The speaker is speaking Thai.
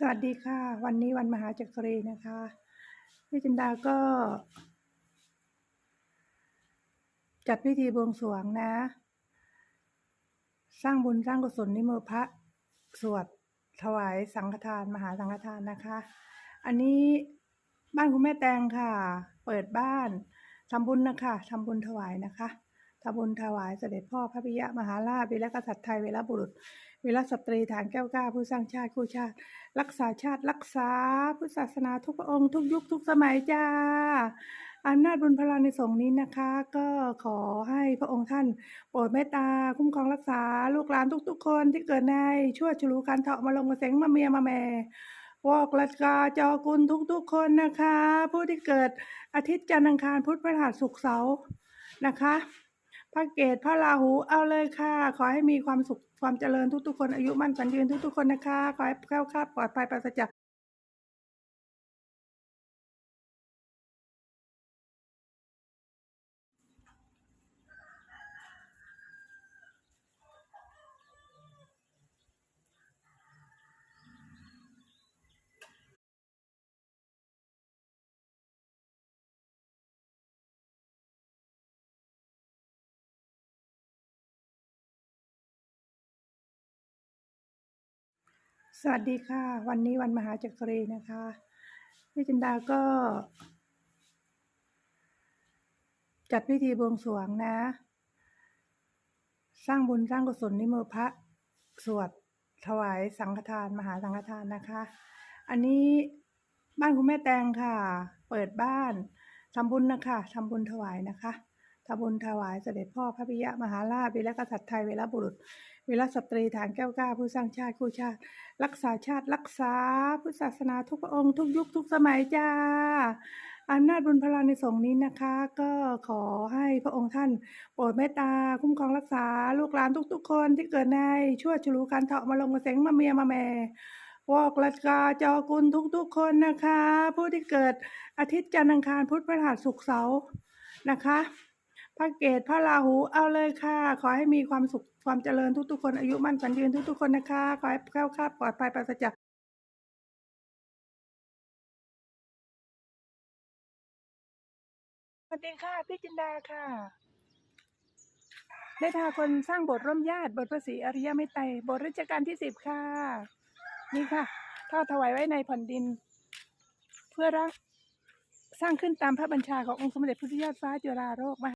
สวัสดีค่ะ วันนี้วันมหาจักรีนะคะพี่จินดาก็ จัดพิธีบวงสรวงนะ สร้างบุญสร้างกุศลนิมพระสวดถวายสังฆทาน มหาสังฆทานนะคะ อันนี้บ้านคุณแม่แตงค่ะ เปิดบ้านทำบุญนะคะทำบุญถวายนะคะ ทำบุญถวายเสด็จพ่อพระพิยะมหาราชวีรกษัตริย์ไทยเวรบุรุษวีรสตรีฐานแก้วกล้าผู้สร้างชาติคู่ชาติ รักษาชาติรักษาพุทธศาสนาทุกพระองค์ทุกยุคทุกสมัยจ้าอำนาจบุญพลาในสงนี้นะคะ ก็ขอให้พระองค์ท่านโปรดเมตตาคุ้มครองรักษาลูกหลานทุกๆคนที่เกิดในชั่วฉลูการเถาะมาลงมาเสงมาเมียมาแม่วอกลักาจอกุลทุกๆคนนะคะ ผู้ที่เกิดอาทิตย์จันทร์อังคารพุธพฤหัสศุกร์เสาร์นะคะ พระเกตพระราหูเอาเลยค่ะ ขอให้มีความสุขความเจริญทุกๆคนอายุมั่นขวัญยืนทุกๆคนนะคะ ขอให้แคล้วคลาดปลอดภัยปราศจาก สวัสดีค่ะ วันนี้วันมหาจักรีนะคะพี่จินดาก็ จัดพิธีบวงสรวงนะ สร้างบุญสร้างกุศลนิมนต์พระสวดถวายสังฆทานมหาสังฆทานนะคะ อันนี้บ้านคุณแม่แตงค่ะ เปิดบ้านทำบุญนะคะทำบุญถวายนะคะทำบุญถวายเสด็จพ่อพระพิยะมหาราชวีรกษัตริย์ไทยเวรบุรุษ วีรสตรีฐานแก้วกล้า ผู้สร้างชาติคู่ชาติ รักษาชาติรักษาพุทธศาสนาทุกพระองค์ทุกยุคทุกสมัยจ้าอำนาจบุญพลาในสงนี้นะคะ ก็ขอให้พระองค์ท่าน โปรดเมตตาคุ้มครองรักษา ลูกหลานทุกๆ คนที่เกิดในชั่วฉลูการเถาะมาลงมาเสงมาเมียมาแม่วอกลัดกาจอกุลทุกๆ คนนะคะ ผู้ที่เกิดอาทิตย์จันทร์อังคารพุธพฤหัสศุกร์เสาร์นะคะ พระเกตพระราหูเอาเลยค่ะ ขอให้มีความสุขความเจริญทุกๆ คนอายุมั่นขวัญยืนทุกๆ คนนะคะ ขอให้แคล้วคลาดปลอดภัยปราศจากสวัสดีค่ะ พี่จินดาค่ะ ได้พาคนสร้างบทร่วมญาติบทภาษีอริยเมตไตรบทรัชกาลที่สิบค่ะ นี่ค่ะทอดถวายไว้ในแผ่นดิน เพื่อรักสร้างขึ้นตามพระบัญชาขององค์สมเด็จพระพุทธยอดฟ้าจุฬาโลกมหา